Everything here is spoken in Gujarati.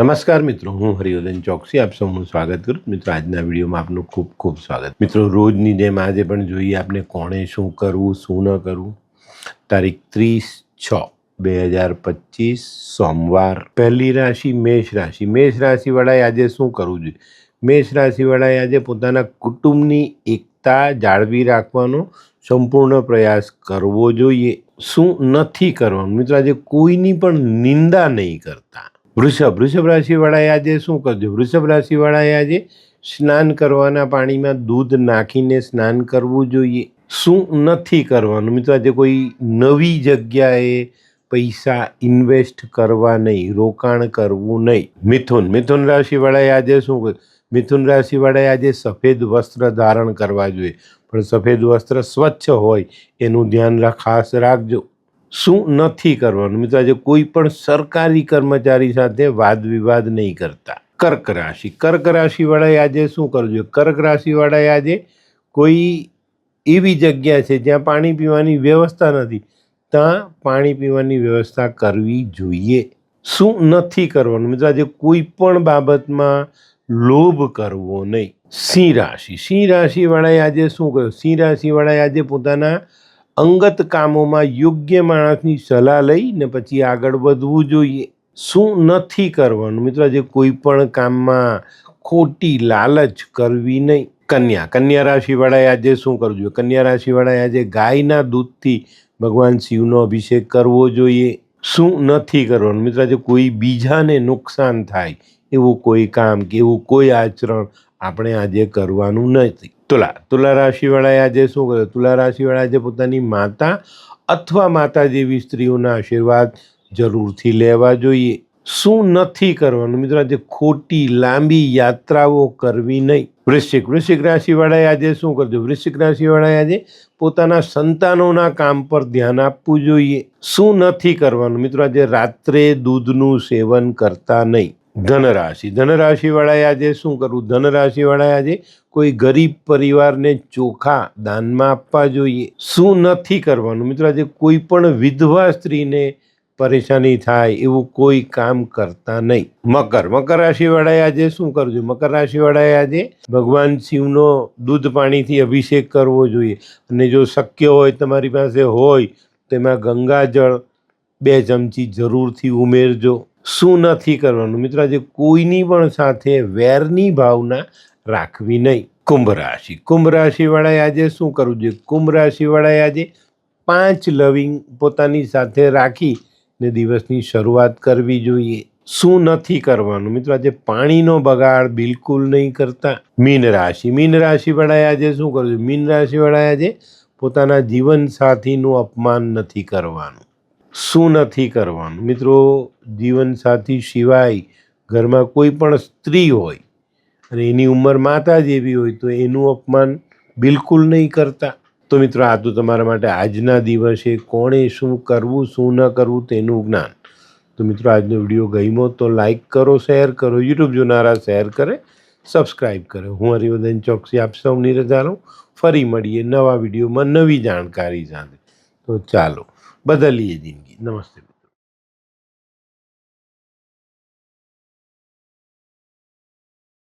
નમસ્કાર મિત્રો હું હરિવર્ધન ચોકસી આપ સૌનું સ્વાગત કરું મિત્રો આજના વિડીયોમાં આપનું ખૂબ ખૂબ સ્વાગત મિત્રો રોજની જેમ આજે પણ જોઈએ આપણે કોણે શું કરવું શું ન કરવું તારીખ ત્રીસ છ બે હજાર પચીસ સોમવાર પહેલી રાશિ મેષ રાશિ મેષ રાશિવાળાએ આજે શું કરવું જોઈએ મેષ રાશિવાળાએ આજે પોતાના કુટુંબની એકતા જાળવી રાખવાનો સંપૂર્ણ પ્રયાસ કરવો જોઈએ શું નથી કરવાનું મિત્રો આજે કોઈની પણ નિંદા નહીં કરતા વૃષભ વૃષભ રાશિવાળાએ આજે શું કરજો? વૃષભ રાશિવાળાએ આજે સ્નાન કરવાના પાણીમાં દૂધ નાખીને સ્નાન કરવું જોઈએ. શું નથી કરવાનું? મિત્રો, આજે કોઈ નવી જગ્યાએ પૈસા ઇન્વેસ્ટ કરવા નહીં, રોકાણ કરવું નહીં. મિથુન મિથુન રાશિવાળાએ આજે શું કર? મિથુન રાશિવાળાએ આજે સફેદ વસ્ત્ર ધારણ કરવા જોઈએ. પણ સફેદ વસ્ત્ર સ્વચ્છ હોય, એનું ધ્યાન ખાસ રાખજો. શું નથી કરવાનું? મિત્રો, આજે કોઈ પણ સરકારી કર્મચારી સાથે વાદ વિવાદ નહીં કરતા. કર્ક રાશિ. કર્ક રાશિવાળાએ આજે શું કરવું જોઈએ? કર્ક રાશિવાળાએ આજે કોઈ એવી જગ્યા છે જ્યાં પાણી પીવાની વ્યવસ્થા નથી. ત્યાં પાણી પીવાની વ્યવસ્થા કરવી જોઈએ. શું નથી કરવાનું? મિત્રો, આજે કોઈ પણ બાબતમાં લોભ કરવો નહીં. સિંહ રાશિ. સિંહ રાશિવાળાએ આજે શું કર્યું? સિંહ રાશિવાળાએ આજે પોતાના અંગત કામોમાં યોગ્ય માણસની સલાહ લઈને પછી આગળ વધવું જોઈએ. શું નથી કરવાનું? મિત્રો જે કોઈ પણ કામમાં ખોટી લાલચ કરવી નહીં. કન્યા કન્યા રાશિવાળાએ આજે શું કરવું જોઈએ? કન્યા રાશિવાળાએ આજે ગાયના દૂધથી ભગવાન શિવનો અભિષેક કરવો જોઈએ. શું નથી કરવાનું? મિત્રો, આજે કોઈ બીજાને નુકસાન થાય એવું કોઈ કામ કે એવું કોઈ આચરણ આપણે આજે કરવાનું નથી. તુલા તુલા રાશિવાળાએ આજે શું કર્યું? તુલા રાશિવાળા આજે પોતાની માતા અથવા માતા જેવી સ્ત્રીઓના આશીર્વાદ જરૂરથી લેવા જોઈએ. શું નથી કરવાનું? મિત્રો, આજે ખોટી, લાંબી યાત્રાઓ કરવી નહીં. વૃશ્ચિક વૃશ્ચિક રાશિવાળાએ આજે શું કરજો વૃશ્ચિક રાશિવાળાએ આજે પોતાના સંતાનોના કામ પર ધ્યાન આપવું જોઈએ. શું નથી કરવાનું? મિત્રો, આજે રાત્રે દૂધનું સેવન કરતા નહીં. ધનરાશિ. ધનરાશિવાળાએ આજે શું કરવું? ધનરાશિવાળાએ આજે કોઈ ગરીબ પરિવારને ચોખા દાનમાં આપવા જોઈએ. શું નથી કરવાનું? મિત્રો, આજે કોઈ પણ વિધવા સ્ત્રીને પરેશાની થાય એવું કોઈ કામ કરતા નહીં. મકર. મકર રાશિવાળાએ આજે શું કરવું મકર રાશિવાળાએ આજે ભગવાન શિવનો દૂધ પાણીથી અભિષેક કરવો જોઈએ. અને જો શક્ય હોય, તમારી પાસે હોય તો એમાં ગંગાજળ બે ચમચી જરૂરથી ઉમેરજો. શું નથી કરવાનું? મિત્રો, આજે કોઈની પણ સાથે વેરની ભાવના રાખવી નહીં. કુંભ રાશિ. કુંભ રાશિવાળાએ આજે શું કરવું જોઈએ? કુંભ રાશિવાળાએ આજે પાંચ લવિંગ પોતાની સાથે રાખી ને દિવસની શરૂઆત કરવી જોઈએ. શું નથી કરવાનું? મિત્રો, આજે પાણીનો બગાડ બિલકુલ નહીં કરતા. મીન રાશિ. મીન રાશિવાળાએ આજે શું કરવું મીન રાશિવાળાએ આજે પોતાના જીવનસાથીનું અપમાન નથી કરવાનું. શું નથી કરવાનું? મિત્રો, જીવનસાથી સિવાય ઘરમાં કોઈ પણ સ્ત્રી હોય અને એની ઉંમર માતા જેવી હોય તો એનું અપમાન બિલકુલ નહીં કરતા. તો મિત્રો, આ તો તમારા માટે આજના દિવસે કોણે શું કરવું, શું ન કરવું તેનું જ્ઞાન. તો મિત્રો, આજનો વીડિયો ગમ્યો તો લાઇક કરો, શેર કરો, યુટ્યુબ જોનારા શેર કરે સબસ્ક્રાઈબ કરે. હું હરિવર્ધન ચોકસી, આપ સૌની રજા લઉં. ફરી મળીએ નવા વિડીયોમાં નવી જાણકારી સાથે. તો ચાલો. બદલીએ જિંદગી નમસ્તે